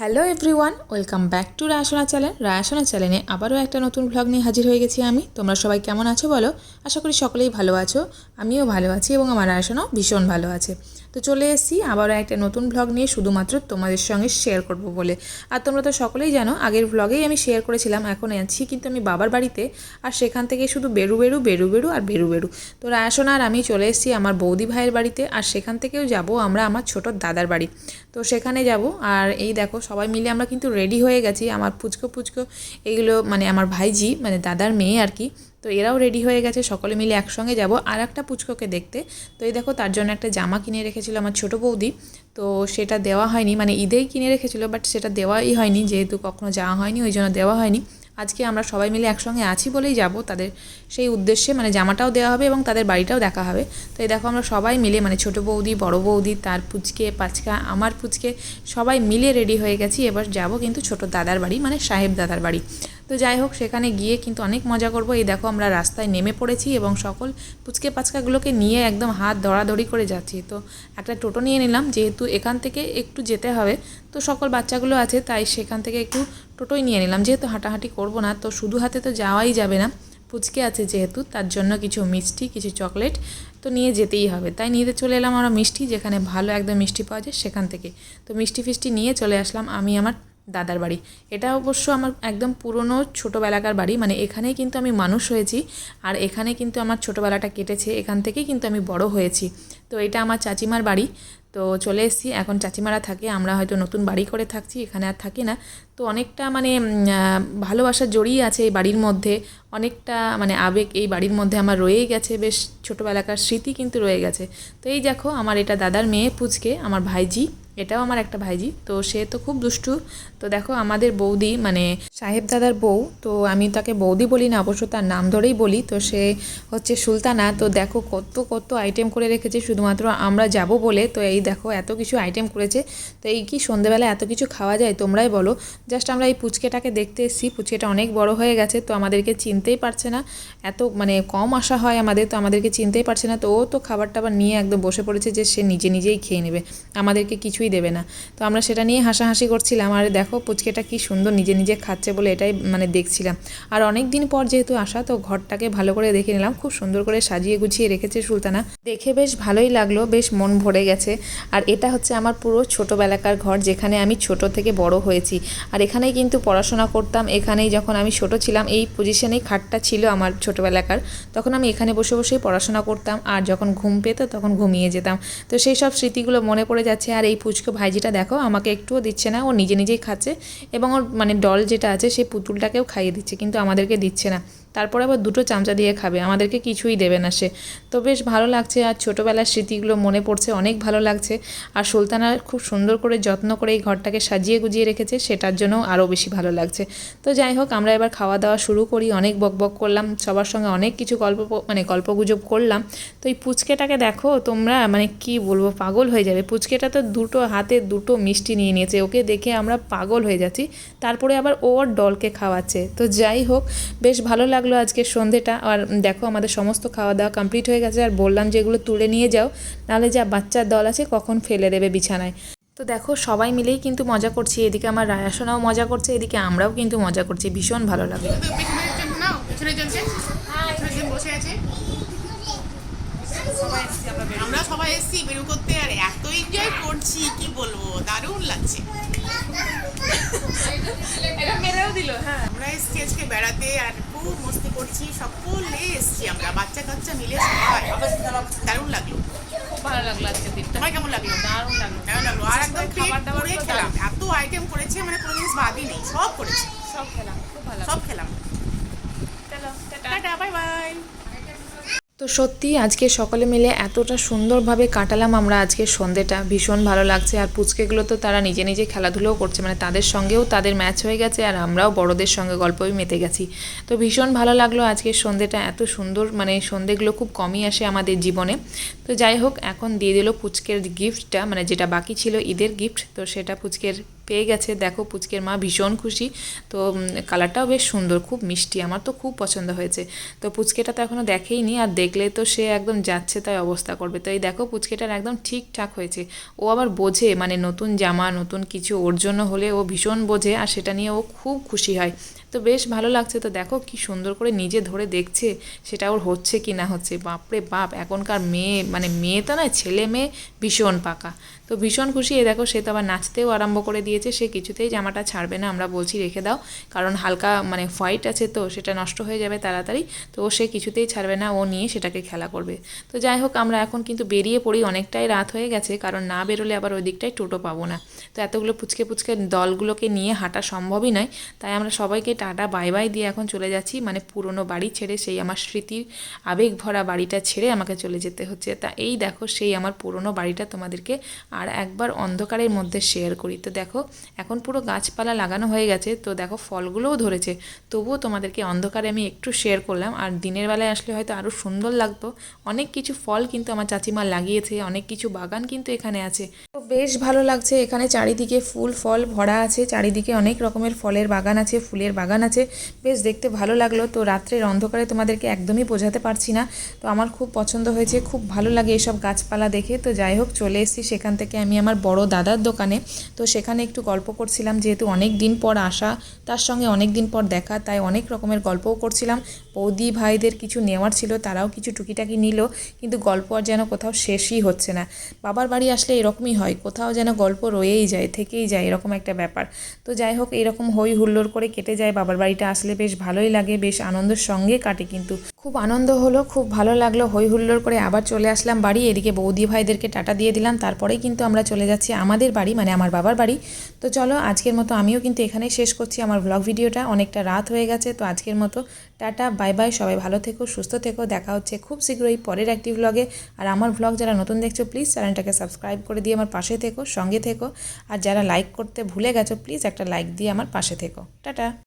Hello everyone welcome back to Rayasona channel Rayasona চ্যানেলে আবারও একটা নতুন ভ্লগ নিয়ে হাজির হয়ে গেছি আমি। তোমরা সবাই কেমন আছো বলো? আশা করি সকলেই ভালো আছো। আমিও ভালো আছি এবং আমার রায়াসোনাও ভীষণ ভালো আছে। তো চলে এসেছি আবারও একটা নতুন ভ্লগ নিয়ে শুধুমাত্র তোমাদের সঙ্গে শেয়ার করব বলে। আর তোমরা তো সকলেই জানো, আগের ভ্লগেই আমি শেয়ার করেছিলাম, এখন আছি কিন্তু আমি বাবার বাড়িতে। আর সেখান থেকে শুধু বেরু বেরু বেরু বেরু আর বেরু বেরু। তো রায়াসোনা আর আমি চলে এসেছি আমার বৌদি ভাইয়ের বাড়িতে, আর সেখান থেকেও যাব আমরা আমার ছোট দাদার বাড়ি। তো সেখানে যাব, আর এই দেখো সবাই মিলে আমরা কিন্তু রেডি হয়ে গেছি। আমার পুচকো পুচকো এগুলো মানে আমার ভাইজি মানে দাদার মেয়ে আর কি, তো এরাও রেডি হয়ে গেছে। সকলে মিলে একসঙ্গে যাব। আর একটা পুচকোকে দেখতে। তো এই দেখো তার জন্য একটা জামা কিনে রেখেছিল আমার ছোটো বৌদি। তো সেটা দেওয়া হয়নি মানে ঈদেই কিনে রেখেছিল বাট সেটা দেওয়াই হয়নি, যেহেতু কখনো যাওয়া হয়নি, ওই জন্য দেওয়া হয়নি। আজকে আমরা সবাই মিলে একসঙ্গে আছি বলেই যাব। তাদের সেই উদ্দেশ্যে মানে জামাটাও দেওয়া হবে এবং তাদের বাড়িটাও দেখা হবে। তো এই দেখো আমরা সবাই মিলে মানে ছোটো বৌদি, বড় বৌদি, তার পুচকে, পাচকা, আমার পুচকে সবাই মিলে রেডি হয়ে গেছি। এবার যাব কিন্তু ছোট দাদার বাড়ি মানে সাহেব দাদার বাড়ি। তো যাই হোক, সেখানে গিয়ে কিন্তু অনেক মজা করব। এই দেখো আমরা রাস্তায় নেমে পড়েছি এবং সকল পুচকে পাচকাগুলোকে নিয়ে একদম হাত ধরাধরি করে যাচ্ছি। তো একটা টোটো নিয়ে নিলাম, যেহেতু এখান থেকে একটু যেতে হবে। তো সকল বাচ্চাগুলো আছে, তাই সেখান থেকে একটু টোটোই নিয়ে নিলাম। যেহেতু হাঁটাহাঁটি করব না, তো শুধু হাতে তো যাওয়াই যাবে না। ফুচকে আছে যেহেতু, তার জন্য কিছু মিষ্টি, কিছু চকলেট তো নিয়ে যেতেই হবে। তাই নিয়ে চলে এলাম আমরা মিষ্টি, যেখানে ভালো একদম মিষ্টি পাওয়া যায় সেখান থেকে। তো মিষ্টি ফিষ্টি নিয়ে চলে আসলাম আমি আমার দাদার বাড়ি। এটা অবশ্য আমার একদম পুরনো ছোটোবেলাকার বাড়ি মানে এখানেই কিন্তু আমি মানুষ হয়েছি আর এখানে কিন্তু আমার ছোটোবেলাটা কেটেছে, এখান থেকেই কিন্তু আমি বড় হয়েছি। তো এটা আমার চাচিমার বাড়ি। তো চলে এসেছি, এখন চাচিমারা থাকে, আমরা হয়তো নতুন বাড়ি করে থাকছি, এখানে আর থাকি না। তো অনেকটা মানে ভালোবাসা জড়িয়ে আছে এই বাড়ির মধ্যে, অনেকটা মানে আবেগ এই বাড়ির মধ্যে আমার রয়েই গেছে, বেশ ছোটোবেলাকার স্মৃতি কিন্তু রয়ে গেছে। তো এই দেখো, আমার এটা দাদার মেয়ে পুচকে, আমার ভাইজি। এটাও আমার একটা ভাইজি, তো সে তো খুব দুষ্টু। তো দেখো, আমাদের বৌদি মানে সাহেব দাদার বউ, তো আমি তাকে বৌদি বলি না, অবশ্য তার নাম ধরেই বলি। তো সে হচ্ছে সুলতানা, তো দেখো কত কত আইটেম করে রেখেছে, শুধুমাত্র আমরা যাব বলে। তো এই দেখো, এত কিছু আইটেম করেছে। তো এই কি সন্ধেবেলা এত কিছু খাওয়া যায়, তোমরাই বলো। জাস্ট আমরা এই পুচকেটাকে দেখতে এসেছি, পুচকেটা অনেক বড় হয়ে গেছে, তো আমাদেরকে চিনতেই পারছে না। এত মানে কম আসা হয় আমাদের, তো আমাদেরকে চিনতেই পারছে না। তো ও তো খাবার টাবার নিয়ে একদম বসে পড়েছে যে সে নিজে নিজেই খেয়ে নেবে। আমাদেরকে কিছুই দেবে না। তো আমরা সেটা নিয়ে হাসাহাসি করছিলাম। আর দেখো, পুচকেটা কি সুন্দর নিজে নিজে খাচ্ছে বলে এটাই মানে দেখছিলাম। আর অনেক দিন পর যেহেতু আসা তো ঘরটাকে ভালো করে দেখে নিলাম। খুব সুন্দর করে সাজিয়ে গুছিয়ে রেখেছে সুলতানা। দেখে বেশ ভালোই লাগল, বেশ মন ভরে গেছে। আর এটা হচ্ছে আমার পুরো ছোটোবেলাকার ঘর, যেখানে আমি ছোট থেকে বড় হয়েছি। আর এখানেই কিন্তু পড়াশোনা করতাম। এখানেই যখন আমি ছোট ছিলাম, এই পজিশনেই খাটটা ছিল আমার ছোটোবেলাকার। তখন আমি এখানে বসে বসেই পড়াশোনা করতাম। আর যখন ঘুম পেত, তখন ঘুমিয়ে যেতাম। তো সেই সব স্মৃতিগুলো মনে পড়ে যাচ্ছে। আর এই পুচকো ভাইজিটা দেখো, আমাকে একটুও দিচ্ছে না, ও নিজে নিজেই খাচ্ছে এবং ওর মানে ডল যেটা আছে সেই পুতুলটাকেও খাইয়ে দিচ্ছে, কিন্তু আমাদেরকে দিচ্ছে না। তারপরে আবার দুটো চামচা দিয়ে খাবে, আমাদেরকে কিছুই দেবে না সে। তো বেশ ভালো লাগছে, আর ছোটোবেলার স্মৃতিগুলো মনে পড়ছে, অনেক ভালো লাগছে। আর সুলতানা খুব সুন্দর করে যত্ন করে এই ঘরটাকে সাজিয়ে গুজিয়ে রেখেছে, সেটার জন্য আরও বেশি ভালো লাগছে। তো যাই হোক, আমরা এবার খাওয়া দাওয়া শুরু করি, অনেক বক বক করলাম, সবার সঙ্গে অনেক কিছু গল্প মানে গল্পগুজব করলাম। তো এই পুচকেটাকে দেখো, তোমরা মানে কি বলব, পাগল হয়ে যাবে। পুচকেটা তো দুটো হাতে দুটো মিষ্টি নিয়ে নিয়েছে, ওকে দেখে আমরা পাগল হয়ে যাচ্ছি। তারপরে আবার ওর ডলকে খাওয়াচ্ছে। তো যাই হোক, বেশ ভালো লাগল। আজকে সন্ধেটা। আর দেখো আমাদের সমস্ত খাওয়া দাওয়া কমপ্লিট হয়ে গেছে। আর বললাম যে এগুলো তুলে নিয়ে যাও, নাহলে যা বাচ্চার দল আছে কখন ফেলে দেবে বিছানায়। তো দেখো সবাই মিলেই কিন্তু মজা করছি। এদিকে আমার রায়াসোনাও মজা করছে, এদিকে আমরাও কিন্তু মজা করছি। ভীষণ ভালো লাগে। আমরা সবাই এসেছি করতে, আর এত এনজয় করছি, কি বলব? দারুণ লাগছে। আমরা এসছি আজকে বেড়াতে আর খুব মস্তি করছি। সকলে এসছি আমরা বাচ্চা কাচ্চা মিলে সবাই। দারুণ লাগল। খুব ভালো লাগল আজকে দিনটা। তোমার কেমন লাগল? দারুণ লাগল। দারুণ লাগল। আর একদম খাবার দাবার খেলাম। এত আইটেম করেছে মানে কোনো জিনিস বাদই নেই সব করেছে। সব খেলাম খুব ভালো সব খেলাম। চলো টাটা। বাই বাই তো সত্যি আজকে সকলে মিলে এতটা সুন্দরভাবে কাটালাম আমরা আজকে সন্ধেটা। ভীষণ ভালো লাগছে আর পুচকেগুলো তো তারা নিজে নিজে খেলাধুলোও করছে মানে তাদের সঙ্গেও তাদের ম্যাচ হয়ে গেছে আর আমরাও বড়দের সঙ্গে গল্পই মেতে গেছি। তো ভীষণ ভালো লাগল আজকের সন্ধেটা, এত সুন্দর মানে সন্ধেগুলো খুব কমই আসে আমাদের জীবনে। তো যাই হোক, এখন দিয়ে দিল পুচকের গিফটটা মানে যেটা বাকি ছিল ঈদের গিফট তো সেটা পুচকের পেয়ে গেছে। দেখো পুচকের মা ভীষণ খুশি। তো কালারটাও বেশ সুন্দর, খুব মিষ্টি, আমার তো খুব পছন্দ হয়েছে। তো পুচকেটা তো এখনও দেখেইনি আর দেখলে তো সে একদম যাচ্ছে তাই অবস্থা করবে। তো এই দেখো পুচকেটার একদম ঠিকঠাক হয়েছে। ও আবার বোঝে মানে নতুন জামা, নতুন কিছু, ওর জন্য হলে ও ভীষণ বোঝে আর সেটা নিয়ে ও খুব খুশি হয়। তো বেশ ভালো লাগছে। তো দেখো কি সুন্দর করে নিজে ধরে দেখছে সেটা ওর হচ্ছে কি না হচ্ছে। বাপরে বাপ, এখনকার মেয়ে মানে মেয়ে তো নয়, ছেলে মেয়ে ভীষণ পাকা। তো ভীষণ খুশি। এ দেখো, সে তো আবার নাচতেও আরম্ভ করে দিয়েছে। সে কিছুতেই জামাটা ছাড়বে না, আমরা বলছি রেখে দাও। কারণ হালকা মানে হোয়াইট আছে তো, সেটা নষ্ট হয়ে যাবে তাড়াতাড়ি। তো সে কিছুতেই ছাড়বে না, ও নিয়ে সেটাকে খেলা করবে। তো যাই হোক, আমরা এখন কিন্তু বেরিয়ে পড়ি। অনেকটাই রাত হয়ে গেছে, কারণ না বেরোলে আবার ওই দিকটায় টোটো পাবো না। তো এতগুলো পুচকে পুচকে দলগুলোকে নিয়ে হাঁটা সম্ভবই নয়। তাই আমরা সবাইকে টাটা, বাই বাই দিয়ে এখন চলে যাচ্ছি। মানে পুরনো বাড়ি ছেড়ে সেই আমার স্মৃতির আবেগ ভরা বাড়িটা ছেড়ে আমাকে চলে যেতে হচ্ছে। তা এই দেখো সেই আমার পুরনো বাড়িটা তোমাদেরকে আর একবার অন্ধকারের মধ্যে শেয়ার করি। তো দেখো, এখন পুরো গাছপালা লাগানো হয়ে গেছে। তো দেখো ফলগুলোও ধরেছে। তবুও তোমাদেরকে অন্ধকারে আমি একটু শেয়ার করলাম। আর দিনের বেলায় আসলে হয়তো আরও সুন্দর লাগতো। অনেক কিছু ফল কিন্তু আমার চাচিমা লাগিয়েছে, অনেক কিছু বাগান কিন্তু এখানে আছে। তো বেশ ভালো লাগছে। এখানে চারিদিকে ফুল, ফল ভরা আছে। চারিদিকে অনেক রকমের ফলের বাগান আছে, ফুলের বাগান আছে। বেশ দেখতে ভালো লাগল। তো রাত্রের অন্ধকারে তোমাদেরকে একদমই বোঝাতে পারছি না। তো আমার খুব পছন্দ হয়েছে, খুব ভালো লাগে এসব গাছপালা দেখে। তো যাই হোক, চলে এসেছি সেখান থেকে আমি আমার বড় দাদার দোকানে। তো সেখানে একটু গল্প করছিলাম, যেহেতু অনেক দিন পর আসা, তার সঙ্গে অনেক দিন পর দেখা, তাই অনেক রকমের গল্পও করছিলাম। বৌদি ভাইদের কিছু নেওয়ার ছিল, তারাও কিছু টুকিটাকি নিল, কিন্তু গল্প আর যেন কোথাও শেষই হচ্ছে না। বাবার বাড়ি আসলে এরকমই হয়, কোথাও যেন গল্প রয়েই যায়, থেকেই যায়, এরকম একটা ব্যাপার। তো যাই হোক, এরকম হই হুল্লোড় করে কেটে যায় বাবার বাড়িটা আসলে বেশ ভালোই লাগে, বেশ আনন্দের সঙ্গে কাটে কিন্তু। খুব আনন্দ হলো, খুব ভালো লাগল হই হুল্লোড় করে আবার চলে আসলাম বাড়ি। এদিকে বৌদি ভাইদেরকে টাটা দিয়ে দিলাম তারপরেই কিন্তু আমরা চলে যাচ্ছি আমাদের বাড়ি মানে আমার বাবার বাড়ি। তো চলো, আজকের মতো আমিও কিন্তু এখানেই শেষ করছি আমার ব্লগ ভিডিওটা, অনেকটা রাত হয়ে গেছে। তো আজকের মতো টাটা, বাই বাই, সবাই ভালো থেকো, সুস্থ থেকো, দেখা হচ্ছে খুব শীঘ্রই পরের একটি ব্লগে আর আমার ব্লগ যারা নতুন দেখছ প্লিজ চ্যানেলটাকে সাবস্ক্রাইব করে দিয়ে আমার পাশে থেকো, সঙ্গে থেকো। আর যারা লাইক করতে ভুলে গেছো প্লিজ একটা লাইক দিয়ে আমার পাশে থেকো। টাটা।